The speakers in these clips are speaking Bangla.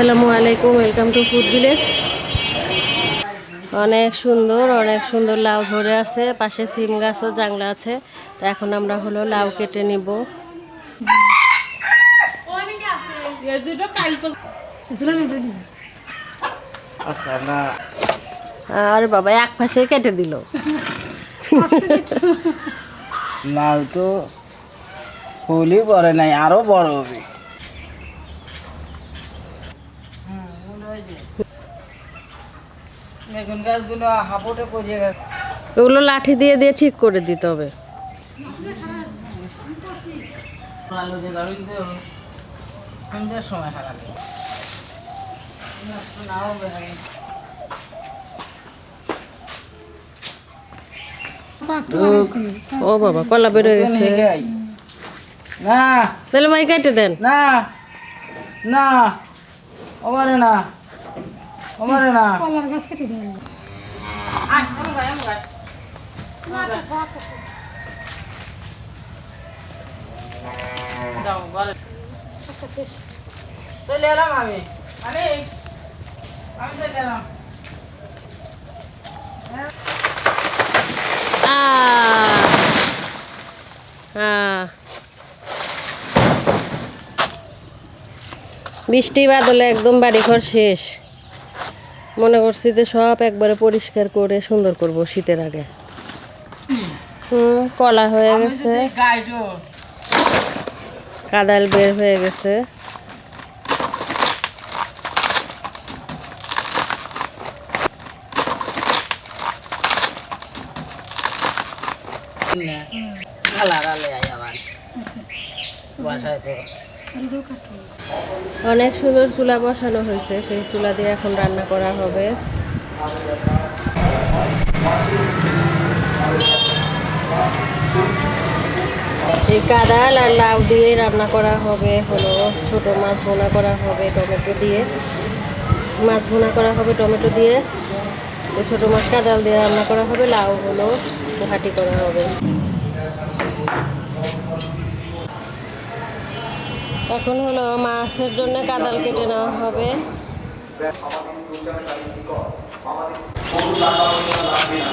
আসসালামু আলাইকুম ওয়েলকাম টু ফুড ভিলেজ অনেক সুন্দর অনেক সুন্দর লাউ ধরে আছে, পাশে সিম গাছও জাংলা আছে। তো এখন আমরা হলো লাউ কেটে নিব। আর বাবা, এক পাশে কেটে দিল। লাউ তো ফুলই পরে নাই, আরও বড় হবে। বেগুন গাছগুলো গেছে। ওগুলো লাঠি দিয়ে দিয়ে ঠিক করে দিতে হবে। সময় নাও ও বাবা কলা বেরোয় গেছে। না। তাহলে ভাই কেটে দেন। না। না। ওমারে না। ওমারে না কলার গাছ কেটে দেয় আয়, এমন গায়, এমন গায়। যাও, ঘরে। চলে এলাম আমি আরে আমি চলে এলাম আহ! আহ। বৃষ্টি বাদলে একদম বাড়িঘর শেষ মনে করছি যে সব একবারে পরিষ্কার করে সুন্দর করব শীতের আগে। হুম কলা হয়ে গেছে। কাদাল বের হয়ে গেছে। আলে আবার। বাসায় তো। অনেক সুন্দর চুলা বসানো হয়েছে, সেই চুলা দিয়ে এখন রান্না করা হবে। এই কাদাল আর লাউ দিয়ে রান্না করা হবে, হলো ছোট মাছ ভোনা করা হবে টমেটো দিয়ে। মাছ ভোনা করা হবে টমেটো দিয়ে। ছোট মাছ কাদাল দিয়ে রান্না করা হবে, লাউ হলো ঘাটি করা হবে। এখন হলো মাছের জন্য কাদাল কেটে নেওয়া হবে।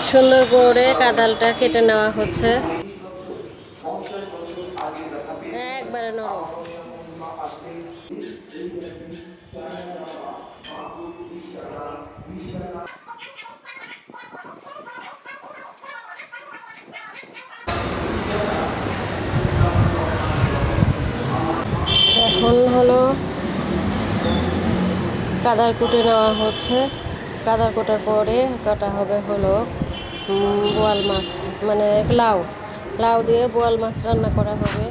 সুন্দর করে কাদালটা কেটে নেওয়া হচ্ছে একবারে নরম এখন হলো কাদার কুটে নেওয়া হচ্ছে। কাদার কোটার পরে কাটা হবে হলো বোয়াল মাছ মানে লাউ। লাউ দিয়ে বোয়াল মাছ রান্না করা হবে।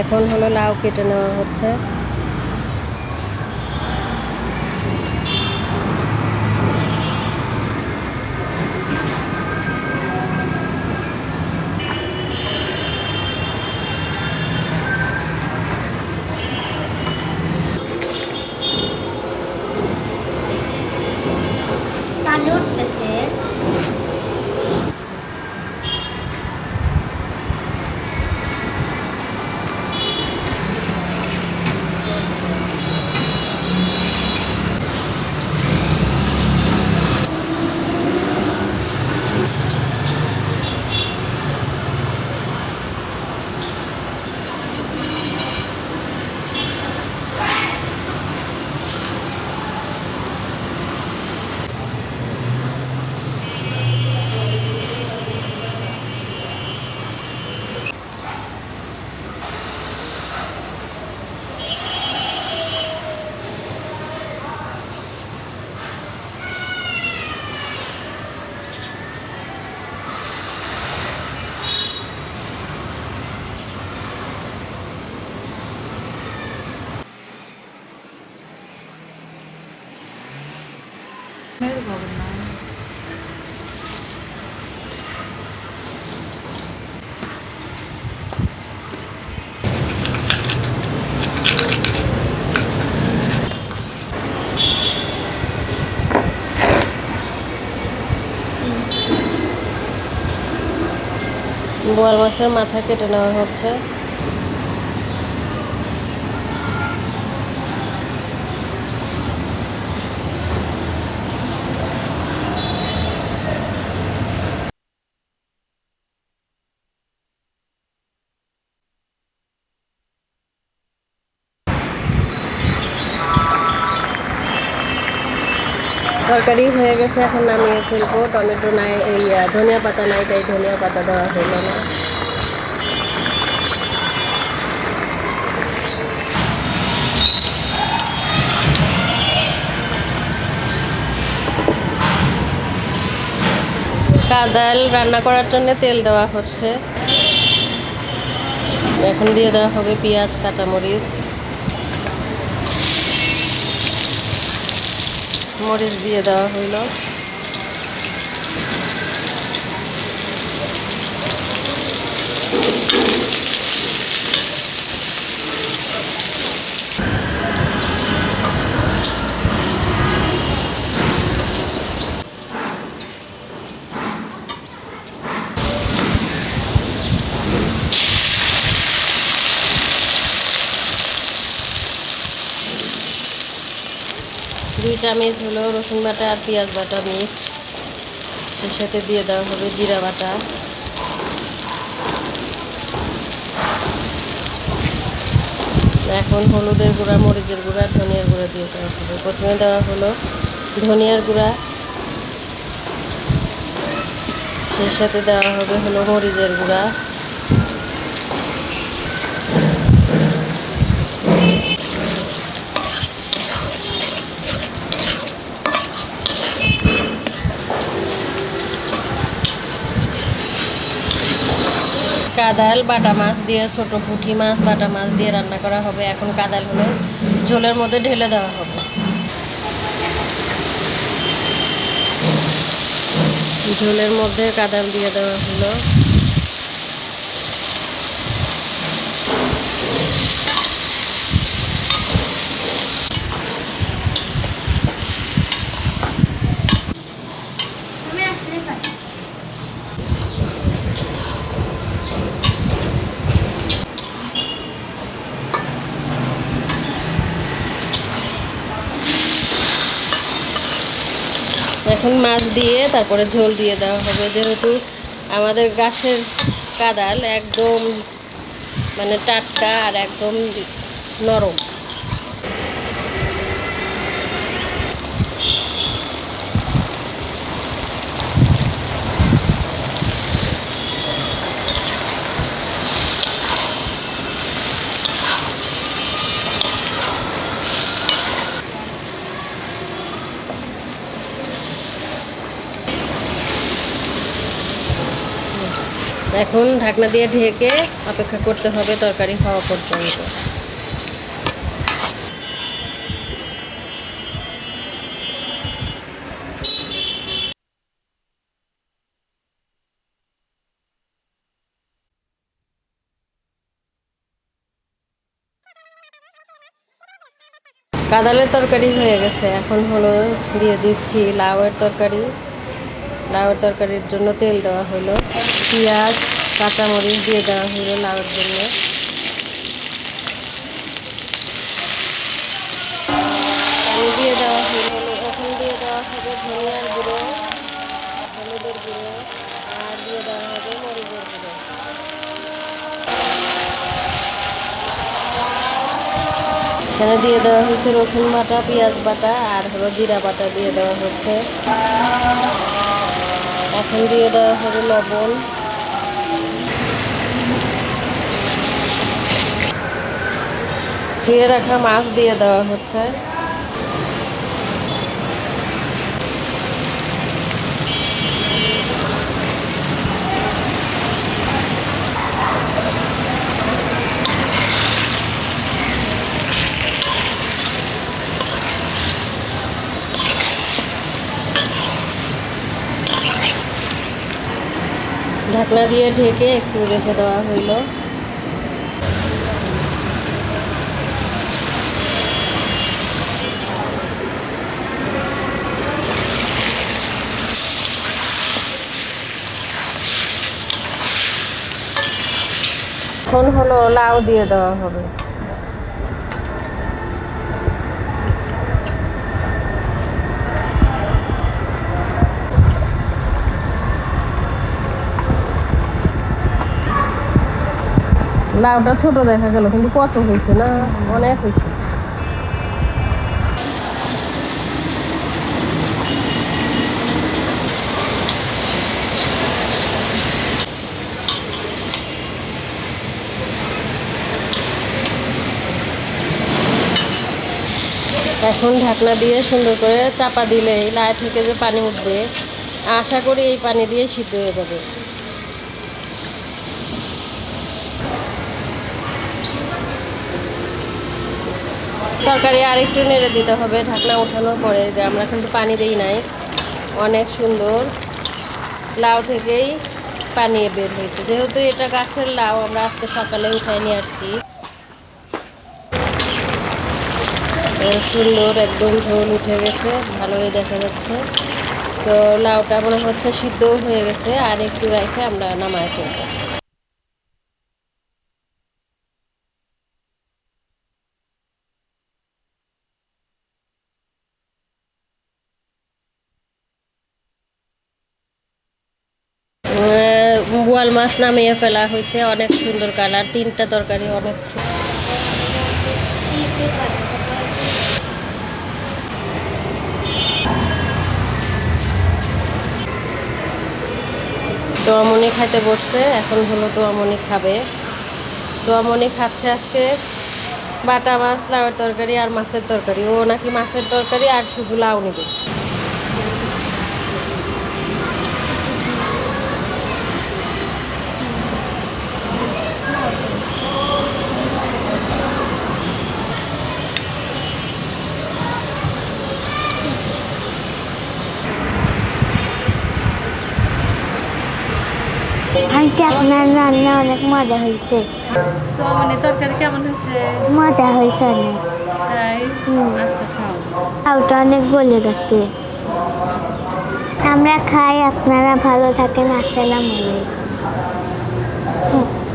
এখন হলো লাউ কেটে নেওয়া হচ্ছে। বোয়াল মাছের মাথা কেটে নেওয়া হচ্ছে। তরকারি হয়ে গেছে, এখন নামিয়ে ফেলব। টমেটো নাই, এই ধনিয়া পাতা নাই, তাই ধনিয়া পাতা দেওয়া হলো না। কাদাল রান্না করার জন্য তেল দেওয়া হচ্ছে। এখন দিয়ে দেওয়া হবে পেঁয়াজ, কাঁচামরিচ। মরিচ দিয়ে দেওয়া হইল। দুই চামচ হলো রসুন বাটা আর পেঁয়াজ বাটা মিক্সড। এর সাথে দিয়ে দেওয়া হবে জিরা বাটা। এখন হলুদের গুঁড়া, মরিচের গুঁড়া, ধনিয়ার গুঁড়া দিয়ে দেওয়া হবে। প্রথমে দেওয়া হলো ধনিয়ার গুঁড়া। সেই সাথে দেওয়া হবে হলো মরিচের গুঁড়া। কাদাল, বাটা মাছ দিয়ে, ছোট পুঁটি মাছ, বাটা মাছ দিয়ে রান্না করা হবে। এখন কাদাল হলে ঝোলের মধ্যে ঢেলে দেওয়া হবে। ঝোলের মধ্যে কাদাল দিয়ে দেওয়া হলো। এখন মাছ দিয়ে তারপরে ঝোল দিয়ে দেওয়া হবে। যেহেতু আমাদের গাছের কাদাল একদম মানে টাটকা আর একদম নরম। এখন ঢাকনা দিয়ে ঢেকে অপেক্ষা করতে হবে তরকারি হওয়া পর্যন্ত। কাদালের তরকারি হয়ে গেছে। এখন হলো দিয়ে দিচ্ছি লাউয়ের তরকারি। লাউয়ের তরকারির জন্য তেল দেওয়া হলো। পেঁয়াজ, কাঁচামরিচ দিয়ে দেওয়া হলো লাউয়ের জন্য। দিয়ে দেওয়া হলো এখন দিয়ে দেওয়া হবে ধনিয়ার গুঁড়ো, হলুদের গুঁড়ো, আর দিয়ে দেওয়া হবে মরিচের গুঁড়ো। এখানে দিয়ে দেওয়া হয়েছে রসুন বাটা, পেঁয়াজ বাটা, আর হলো জিরা বাটা দিয়ে দেওয়া হচ্ছে। এখন দিয়ে দেওয়া হবে লবণ। ধুয়ে রাখা মাছ দিয়ে দেওয়া হচ্ছে। ঢাকনা দিয়ে ঢেকে একটু রেখে দেওয়া হইল। এখন হলো লাউ দিয়ে দেওয়া হবে। লাউটা ছোট দেখা গেল, কিন্তু কত হয়েছে না? অনেক হয়েছে। এখন ঢাকনা দিয়ে সুন্দর করে চাপা দিলেই লাই থেকে যে পানি উঠবে, আশা করি এই পানি দিয়ে সিদ্ধ হয়ে যাবে। তরকারি আরেকটু নেড়ে দিতে হবে, ঢাকনা ওঠানোর পরে আমরা কিন্তু পানি দেই নাই। অনেক সুন্দর লাউ থেকেই পানি বের হয়েছে। যেহেতু এটা গাছের লাউ, আমরা আজকে সকালে উঠায় নিয়ে আসছি। সুন্দর একদম ঝোল উঠে গেছে, ভালোই দেখা যাচ্ছে। তো লাউটা মনে হচ্ছে সিদ্ধ হয়ে গেছে, আর একটু রেখে আমরা নামায় ফেলব। বোয়াল মাছ নামিয়ে ফেলা হয়েছে, অনেক সুন্দর কালার, তিনটা তরকারি অনেক তোয়ামনি খাইতে বসছে, এখন হলো তোয়ামনি খাবে। তোয়ামনি খাচ্ছে আজকে বাটা মাছ, লাউয়ের তরকারি আর মাছের তরকারি। ও নাকি মাছের তরকারি আর শুধু লাউ নেবে। আপনার রান্না অনেক মজা হয়েছে। তো মানে তরকারি কেমন হয়েছে? মজা হয়েছে অনেক। তাই। আচ্ছা খাও। লাউটা অনেক গলে গেছে। আমরা খাই আপনারা ভালো থাকেন আসসালামু আলাইকুম।